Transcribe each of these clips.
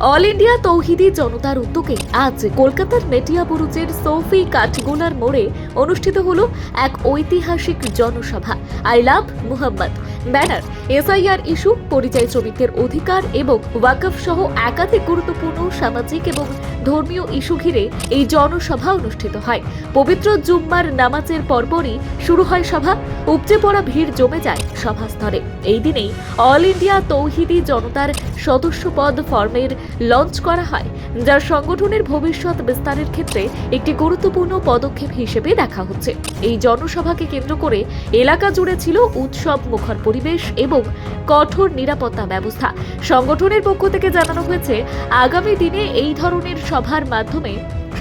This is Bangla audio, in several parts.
অল ইন্ডিয়া তৌহিদি জনতার উদ্যোগে আজ কলকাতার মেটিয়াবুরুজের সৌফি কাঠগোলার মোড়ে অনুষ্ঠিত হলো এক ঐতিহাসিক জনসভা। I love Muhammad banner SIR issue পরিচয় শ্রমিকদের অধিকার এবং ওয়াকফ সহ একাধিক গুরুত্বপূর্ণ, সামাজিক এবং ধর্মীয় ইস্যু ঘিরে এই জনসভা অনুষ্ঠিত হয়। পবিত্র জুম্মার নামাজের পরপরই শুরু হয় সভা। উপচে পড়া ভিড় জমে যায় সভাস্থলে। এই দিনেই অল ইন্ডিয়া তৌহিদি জনতার সদস্য পদ ফর্মের লঞ্চ করা হয়। যা সংগঠনের ভবিষ্যৎ বিস্তারের ক্ষেত্রে একটি গুরুত্বপূর্ণ পদক্ষেপ হিসেবে দেখা হচ্ছে। এই জনসভাকে কেন্দ্র করে এলাকা জুড়ে ছিল উৎসব, মুখর পরিবেশ এবং কঠোর নিরাপত্তা ব্যবস্থা। সংগঠনের পক্ষ থেকে জানানো হয়েছে, আগামী দিনে এই ধরনের সভার মাধ্যমে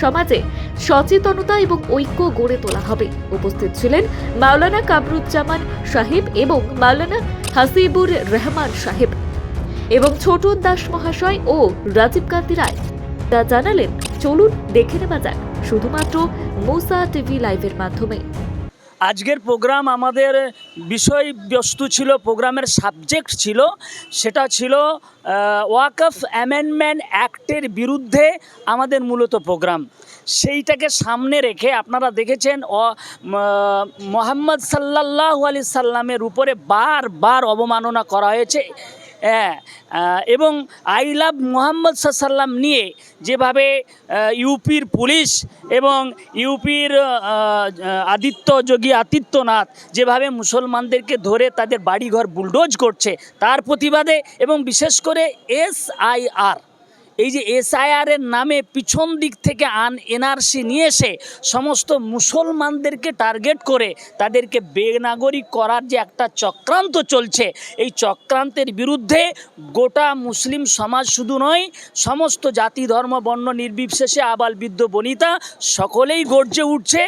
সমাজে সচেতনতা এবং ঐক্য গড়ে তোলা হবে। উপস্থিত ছিলেন মাওলানা কামরুজ্জামান সাহেব এবং মাওলানা হাসিবুর রহমান সাহেব এবং ছোটন দাস মহাশয় ও রাজীব কান্তি রায়। তা জানালেন, চলুন দেখে নেওয়া যাক, শুধুমাত্র মোসা টিভি লাইভের মাধ্যমে। আজকের প্রোগ্রাম আমাদের বিষয়বস্তু ছিল, প্রোগ্রামের সাবজেক্ট ছিল, সেটা ছিল ওয়াকফ অ্যামেন্ডমেন্ট অ্যাক্টের বিরুদ্ধে আমাদের মূলত প্রোগ্রাম। সেইটাকে সামনে রেখে আপনারা দেখেছেন মোহাম্মদ সাল্লাহ আলি সাল্লামের উপরে বারবার অবমাননা করা হয়েছে। হ্যাঁ এবং আই লাভ মোহাম্মদ সাল্লাম নিয়ে যেভাবে ইউপির পুলিশ এবং ইউপির আদিত্য যোগী আদিত্যনাথ যেভাবে মুসলমানদেরকে ধরে তাদের বাড়িঘর বুলডোজ করছে তার প্রতিবাদে এবং বিশেষ করে এস আই আর এই যে এসআইআর এর নামে পিছন দিক থেকে আন এনআরসি নিয়ে এসে সমস্ত মুসলমানদেরকে টার্গেট করে তাদেরকে বেনাগরিক করার যে একটা চক্রান্ত চলছে, এই চক্রান্তের বিরুদ্ধে গোটা মুসলিম সমাজ শুধু নয়, সমস্ত জাতি, ধর্ম, বর্ণ, নির্বিশেষে আবাল বৃদ্ধ, বনিতা সকলেই গর্জে উঠছে,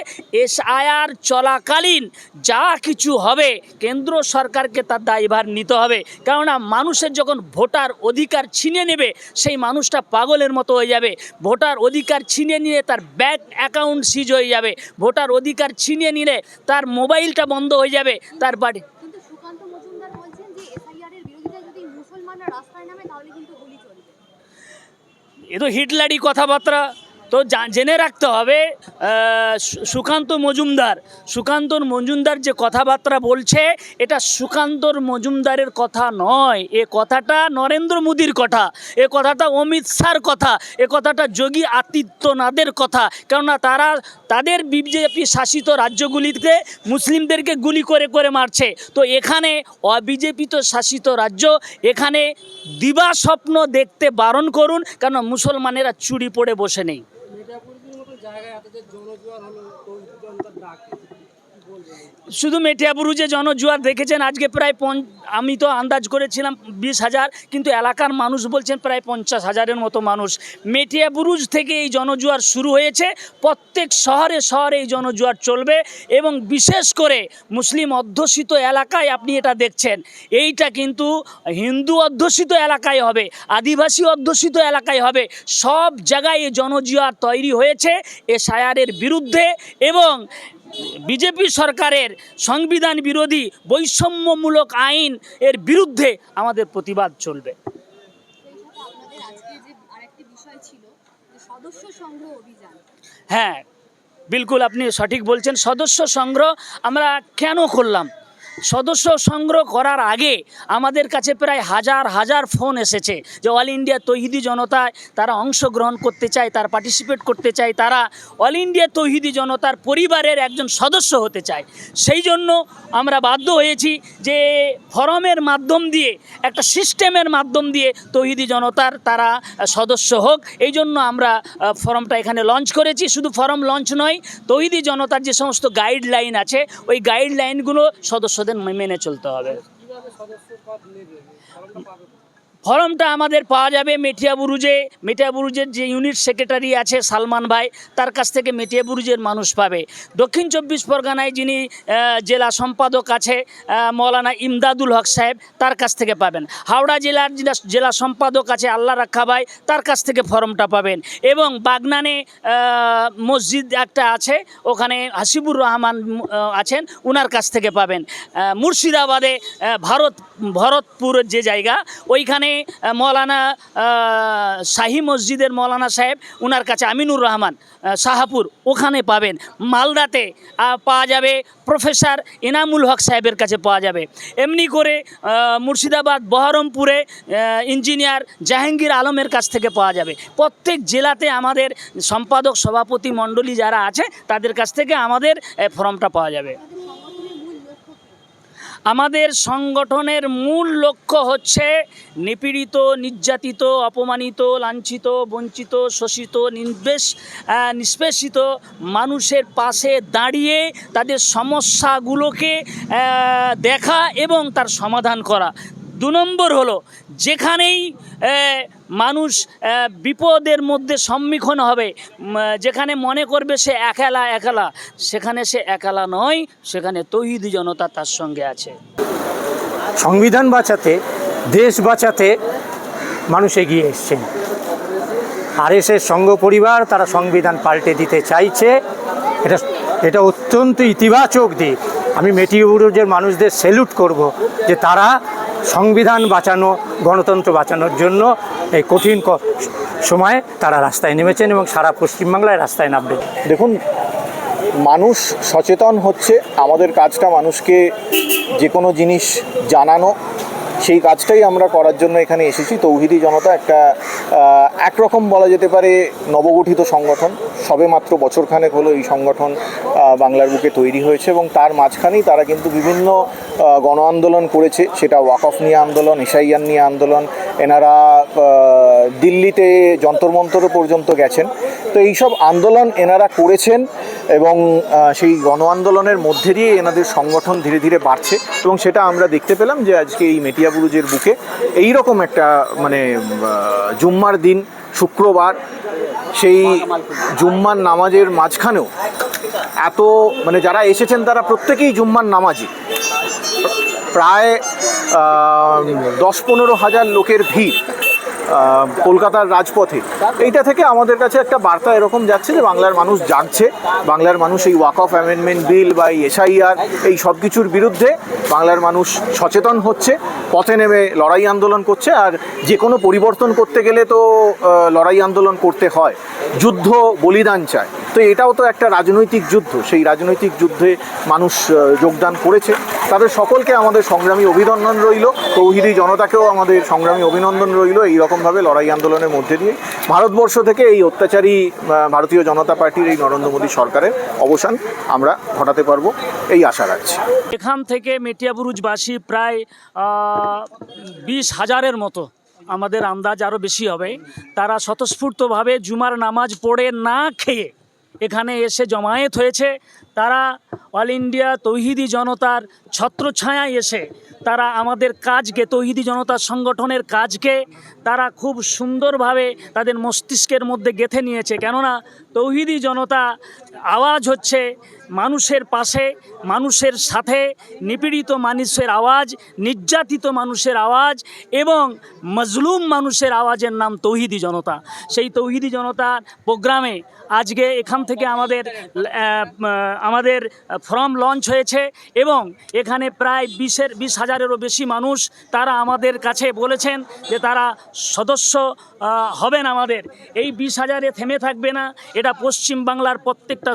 এসআইআর চলাকালীন যা কিছু হবে কেন্দ্র সরকারকে তার দায়ভার নিতে হবে। কেননা মানুষের যখন ভোটার অধিকার ছিনিয়ে নেবে, সেই মানুষটা পাগলের মতো হয়ে যাবে। ভোটার অধিকার ছিনিয়ে নিয়ে তার ব্যাঙ্ক অ্যাকাউন্ট সিজ হয়ে যাবে। ভোটার অধিকার ছিনিয়ে নিলে তার মোবাইলটা বন্ধ হয়ে যাবে। তার বাড়ি এ তো হিটলারি কথাবার্তা। তো জেনে রাখতে হবে সুকান্ত মজুমদার সুকান্তর মজুমদার যে কথাবার্তা বলছে, এটা সুকান্তর মজুমদারের কথা নয়। এ কথাটা নরেন্দ্র মোদীর কথা, এ কথাটা অমিত শাহর কথা, এ কথাটা যোগী আদিত্যনাথের কথা। কেননা তারা তাদের বিজেপি শাসিত রাজ্যগুলিতে মুসলিমদেরকে গুলি করে করে মারছে। তো এখানে অবিজেপি তো শাসিত রাজ্য, এখানে দিবা স্বপ্ন দেখতে বারণ করুন, কেন মুসলমানেরা চুরি পড়ে বসে নেই। শুধু মেটিয়াবুরুজে জনজুয়ার দেখেছেন, আজকে প্রায় পঞ্চ আমি তো আন্দাজ করেছিলাম বিশ হাজার, কিন্তু এলাকার মানুষ বলছেন প্রায় পঞ্চাশ হাজারের মতো মানুষ। মেটিয়াবুরুজ থেকে এই জনজুয়ার শুরু হয়েছে, প্রত্যেক শহরে শহরে এই জনজুয়ার চলবে এবং বিশেষ করে মুসলিম অধ্যুষিত এলাকায় আপনি এটা দেখছেন। এইটা কিন্তু হিন্দু অধ্যুষিত এলাকায় হবে, আদিবাসী অধ্যুষিত এলাকায় হবে। সব জায়গায় এই জনজুয়ার তৈরি হয়েছে এ সায়ারের বিরুদ্ধে এবং বিজেপি সরকারের সংবিধান বিরোধী বৈষম্যমূলক আইন এর বিরুদ্ধে আমাদের প্রতিবাদ চলবে। হ্যাঁ বিলকুল আপনি সঠিক বলছেন। সদস্য সংগ্রহ আমরা কেন করলাম? সদস্য সংগ্রহ করার আগে আমাদের কাছে প্রায় হাজার হাজার ফোন এসেছে যে অল ইন্ডিয়া তৌহিদি জনতায় তারা অংশগ্রহণ করতে চায়, তারা পার্টিসিপেট করতে চায়, তারা অল ইন্ডিয়া তৌহিদি জনতার পরিবারের একজন সদস্য হতে চায়। সেই জন্য আমরা বাধ্য হয়েছি যে ফরমের মাধ্যম দিয়ে, একটা সিস্টেমের মাধ্যম দিয়ে তৌহিদি জনতার তারা সদস্য হোক। এই জন্য আমরা ফর্মটা এখানে লঞ্চ করেছি। শুধু ফর্ম লঞ্চ নয়, তৌহিদি জনতার যে সমস্ত গাইডলাইন আছে, ওই গাইডলাইনগুলো সদস্যদের মেনে চলতে হবে ফর্মটা আমাদের পাওয়া যাবে মেটিয়াবুরুজে মেটিয়াবুরুজের যে ইউনিট সেক্রেটারি আছে সালমান ভাই, তার কাছ থেকে মেটিয়াবুরুজের মানুষ পাবে। দক্ষিণ চব্বিশ পরগনায় যিনি জেলা সম্পাদক আছে মৌলানা ইমদাদুল হক সাহেব, তার কাছ থেকে পাবেন। হাওড়া জেলার জেলা সম্পাদক আছে আল্লাহ রাখা ভাই, তার কাছ থেকে ফর্মটা পাবেন। এবং বাগনানে মসজিদ একটা আছে, ওখানে হাসিবুর রহমান আছেন, উনার কাছ থেকে পাবেন। মুর্শিদাবাদে ভারত, ভরতপুরের যে জায়গা, ওইখানে আহ, মৌলানা শাহী মসজিদের মৌলানা সাহেব ওনার কাছে আমিনুর রহমান শাহাপুর ওখানে পাবেন। মালদাতে পাওয়া যাবে প্রফেসর এনামুল হক সাহেবের কাছে পাওয়া যাবে। এমনি করে মুর্শিদাবাদ বহরমপুরে ইঞ্জিনিয়ার জাহাঙ্গীর আলমের কাছ থেকে পাওয়া যাবে। প্রত্যেক জেলাতে আমাদের সম্পাদক সভাপতি মণ্ডলী যারা আছে তাদের কাছ থেকে আমাদের ফর্মটা পাওয়া যাবে। আমাদের সংগঠনের মূল লক্ষ্য হচ্ছে নিপীড়িত, নির্যাতিত, অপমানিত, লাঞ্ছিত, বঞ্চিত, শোষিত, নির্বেশ নিষ্পেষিত মানুষের পাশে দাঁড়িয়ে তাদের সমস্যাগুলোকে দেখা এবং তার সমাধান করা। দু নম্বর হলো, যেখানেই মানুষ বিপদের মধ্যে সম্মুখীন হবে। যেখানে মনে করবে সে একালা একালা, সেখানে সে একালা নয়, সেখানে তৌহিদি জনতা তার সঙ্গে আছে। সংবিধান বাঁচাতে, দেশ বাঁচাতে মানুষ এগিয়ে এসছেন। আর এস সংঘ পরিবার তারা সংবিধান পাল্টে দিতে চাইছে। এটা এটা অত্যন্ত ইতিবাচক দিক। আমি মেটিউরুজের মানুষদের স্যালুট করব যে তারা সংবিধান বাঁচানো, গণতন্ত্র বাঁচানোর জন্য এই কঠিন সময়ে তারা রাস্তায় নেমেছেন এবং সারা পশ্চিমবাংলায় রাস্তায় নামবে। দেখুন, মানুষ সচেতন হচ্ছে, আমাদের কাজটা মানুষকে যে কোনো জিনিস জানানো, সেই কাজটাই আমরা করার জন্য এখানে এসেছি। তৌহিদি জনতা একটা একরকম বলা যেতে পারে নবগঠিত সংগঠন। সবে মাত্র বছরখানেক হলো এই সংগঠন বাংলার বুকে তৈরি হয়েছে এবং তার মাঝখানেই তারা কিন্তু বিভিন্ন গণ আন্দোলন করেছে। সেটা ওয়াকফ নিয়ে আন্দোলন এশাইয়ান নিয়ে আন্দোলন, এনারা দিল্লিতে যন্তর মন্তর পর্যন্ত গেছেন। তো এইসব আন্দোলন এনারা করেছেন এবং সেই গণ আন্দোলনের মধ্যে দিয়ে এনাদের সংগঠন ধীরে ধীরে বাড়ছে এবং সেটা আমরা দেখতে পেলাম যে আজকে এই মেটিয়াবুরুজের বুকে এই রকম একটা মানে জুম্মার দিন, শুক্রবার, সেই জুম্মার নামাজের মাঝখানেও এত মানে যারা এসেছেন তারা প্রত্যেকেই জুম্মার নামাজি। প্রায় দশ পনেরো হাজার লোকের ভিড় কলকাতার রাজপথে। এইটা থেকে আমাদের কাছে একটা বার্তা এরকম যাচ্ছে যে বাংলার মানুষ জাগছে, বাংলার মানুষ এই ওয়াক অফ অ্যামেন্ডমেন্ট বিল বা এই এসআইআর, এই সব কিছুর বিরুদ্ধে বাংলার মানুষ সচেতন হচ্ছে, পথে নেমে লড়াই আন্দোলন করছে, আর যে কোনো পরিবর্তন করতে গেলে তো লড়াই আন্দোলন করতে হয়। যুদ্ধ বলিদান চায়। তো এটাও তো একটা রাজনৈতিক যুদ্ধ। সেই রাজনৈতিক যুদ্ধে মানুষ যোগদান করেছে। তাদের সকলকে আমাদের সংগ্রামী অভিনন্দন রইল। তৌহিদি জনতাকেও আমাদের সংগ্রামী অভিনন্দন রইল এইরকমভাবে লড়াই আন্দোলনের মধ্যে দিয়ে। ভারতবর্ষ থেকে এই অত্যাচারী ভারতীয় জনতা পার্টির এই নরেন্দ্র মোদী সরকারের অবসান আমরা ঘটাতে পারব এই আশা রাখছি। এখান থেকে মেটিয়াবুরুজবাসী প্রায় বিশ হাজারের মতো আমাদের আন্দাজ আরও বেশি হবে। তারা স্বতঃস্ফূর্তভাবে জুমার নামাজ পড়ে না খেয়ে এখানে এসে জমায়েত হয়েছে। তারা অল ইন্ডিয়া তৌহিদি জনতার ছত্রছায়ায় এসে তারা আমাদের কাজকে, তৌহিদি জনতা সংগঠনের কাজকে তারা খুব সুন্দরভাবে তাদের মস্তিষ্কের মধ্যে গেঁথে নিয়েছে। কেননা তৌহিদি জনতা আওয়াজ হচ্ছে মানুষের পাশে, মানুষের সাথে, নিপীড়িত মানুষের আওয়াজ, নির্যাতিত মানুষের আওয়াজ এবং মজলুম মানুষের আওয়াজের নাম তৌহিদি জনতা। সেই তৌহিদি জনতার প্রোগ্রামে আজকে এখান থেকে আমাদের আমাদের ফর্ম লঞ্চ হয়েছে এবং এখানে প্রায় বিশের, বিশ হাজারেরও বেশি মানুষ তারা আমাদের কাছে বলেছেন যে তারা সদস্য হবেন আমাদের। এই বিশ হাজারে থেমে থাকবে না, এটা পশ্চিম বাংলার প্রত্যেকটা